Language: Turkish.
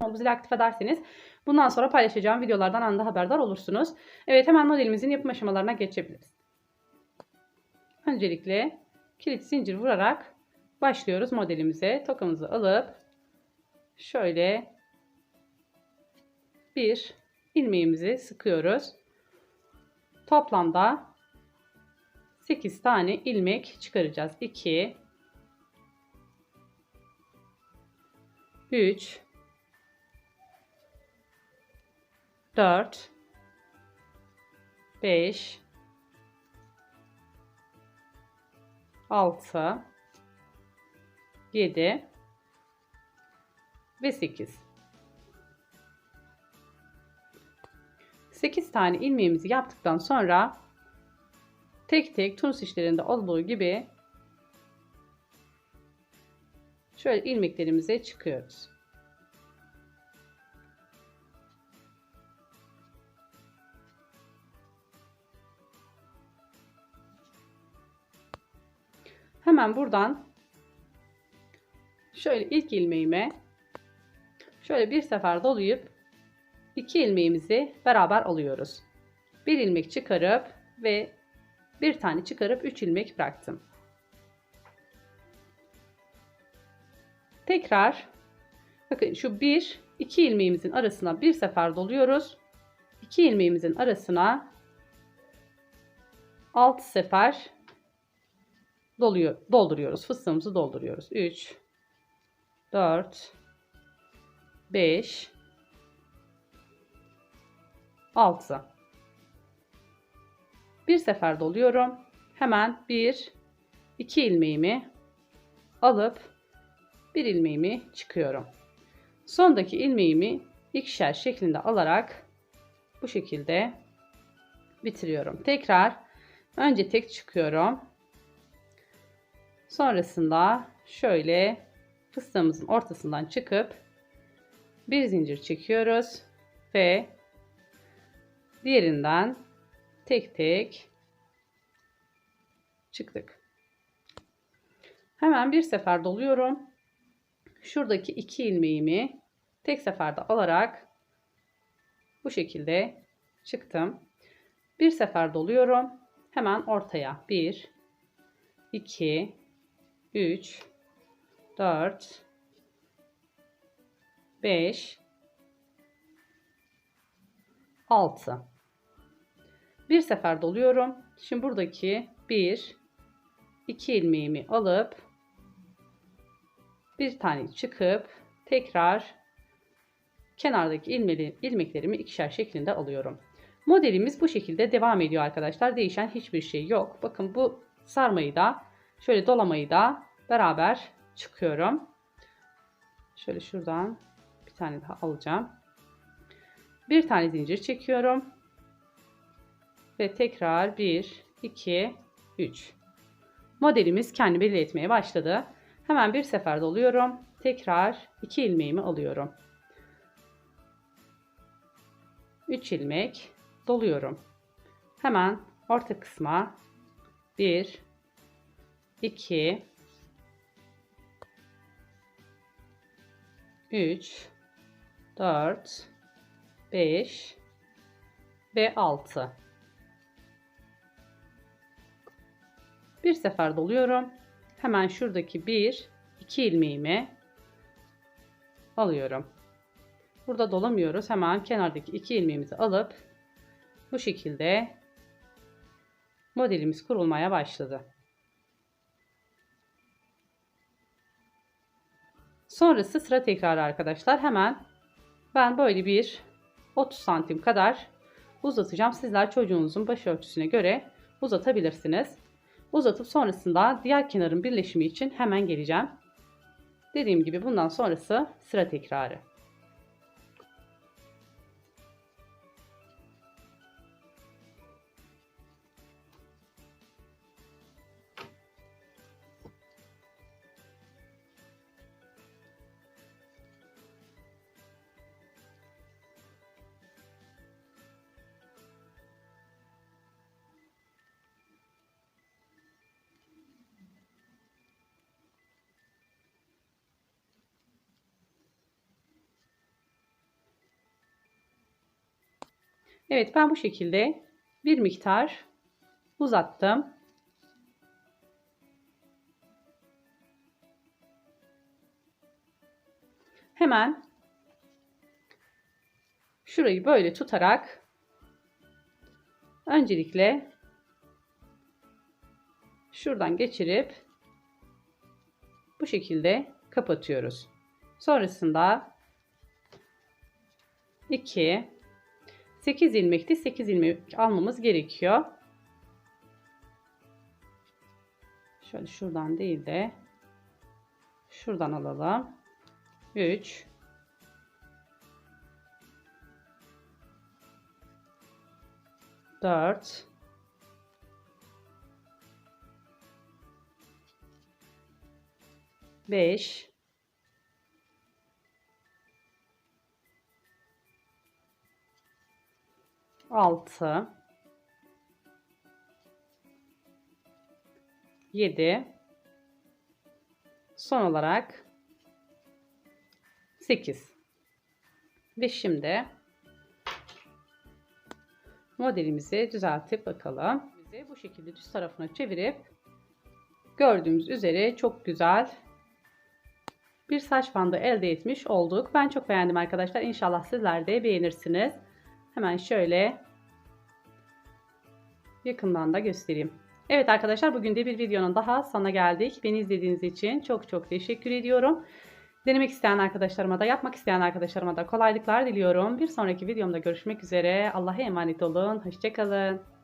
Bu zili aktif ederseniz bundan sonra paylaşacağım videolardan anında haberdar olursunuz. Evet hemen modelimizin yapım aşamalarına geçebiliriz. Öncelikle kilit zincir vurarak başlıyoruz modelimize. Tokamızı alıp şöyle bir ilmeğimizi sıkıyoruz. Toplamda 8 tane ilmek çıkaracağız. 2 3 4 5 6 7 ve 8 8 tane ilmeğimizi yaptıktan sonra tek tek tunus işlerinde olduğu gibi şöyle ilmeklerimize çıkıyoruz. Hemen buradan şöyle ilk ilmeğime şöyle bir sefer dolayıp iki ilmeğimizi beraber alıyoruz. Bir ilmek çıkarıp ve bir tane çıkarıp 3 ilmek bıraktım. Tekrar bakın şu bir iki ilmeğimizin arasına bir sefer doluyoruz. İki ilmeğimizin arasına 6 sefer doluyor, dolduruyoruz. Fıstığımızı dolduruyoruz. 3 4 5 6 bir sefer doluyorum. Hemen bir iki ilmeğimi alıp bir ilmeğimi çıkıyorum. Sondaki ilmeğimi ikişer şeklinde alarak bu şekilde bitiriyorum. Tekrar önce tek çıkıyorum. Sonrasında şöyle fıstığımızın ortasından çıkıp bir zincir çekiyoruz ve diğerinden tek tek çıktık. Hemen bir sefer doluyorum. Şuradaki iki ilmeğimi tek seferde alarak bu şekilde çıktım. Bir sefer doluyorum. Hemen ortaya 1 2 3 4 5 6 bir sefer doluyorum. Şimdi buradaki 1 2 ilmeğimi alıp bir tane çıkıp tekrar kenardaki ilmeli, ilmeklerimi ikişer şeklinde alıyorum. Modelimiz bu şekilde devam ediyor arkadaşlar. Değişen hiçbir şey yok. Bakın bu sarmayı da şöyle dolamayı da beraber çıkıyorum. Şöyle şuradan bir tane daha alacağım. Bir tane zincir çekiyorum. Ve tekrar 1, 2, 3. Modelimiz kendi belli etmeye başladı. Hemen bir sefer doluyorum. Tekrar 2 ilmeğimi alıyorum. 3 ilmek doluyorum. Hemen orta kısma 1, 2, 3, 4, 5 ve 6. Bir sefer doluyorum. Hemen şuradaki bir, iki ilmeğimi alıyorum. Burada dolamıyoruz. Hemen kenardaki iki ilmeğimizi alıp bu şekilde modelimiz kurulmaya başladı. Sonrası sıra tekrarı arkadaşlar. Hemen ben böyle bir 30 santim kadar uzatacağım. Sizler çocuğunuzun başörtüsüne göre uzatabilirsiniz. Uzatıp sonrasında diğer kenarın birleşimi için hemen geleceğim. Dediğim gibi bundan sonrası sıra tekrarı. Evet ben bu şekilde bir miktar uzattım. Hemen şurayı böyle tutarak öncelikle şuradan geçirip bu şekilde kapatıyoruz. Sonrasında 2 8 ilmekti. 8 ilmek almamız gerekiyor. Şöyle şuradan değil de şuradan alalım. 3 4 5 6 7 son olarak 8 ve şimdi modelimizi düzeltip bakalım. Bu şekilde düz tarafına çevirip gördüğümüz üzere çok güzel bir saç bandı elde etmiş olduk. Ben çok beğendim arkadaşlar. İnşallah sizler de beğenirsiniz. Hemen şöyle yakından da göstereyim. Evet arkadaşlar bugün de bir videonun daha sonuna geldik. Beni izlediğiniz için çok çok teşekkür ediyorum. Denemek isteyen arkadaşlarıma da yapmak isteyen arkadaşlarıma da kolaylıklar diliyorum. Bir sonraki videomda görüşmek üzere. Allah'a emanet olun. Hoşçakalın.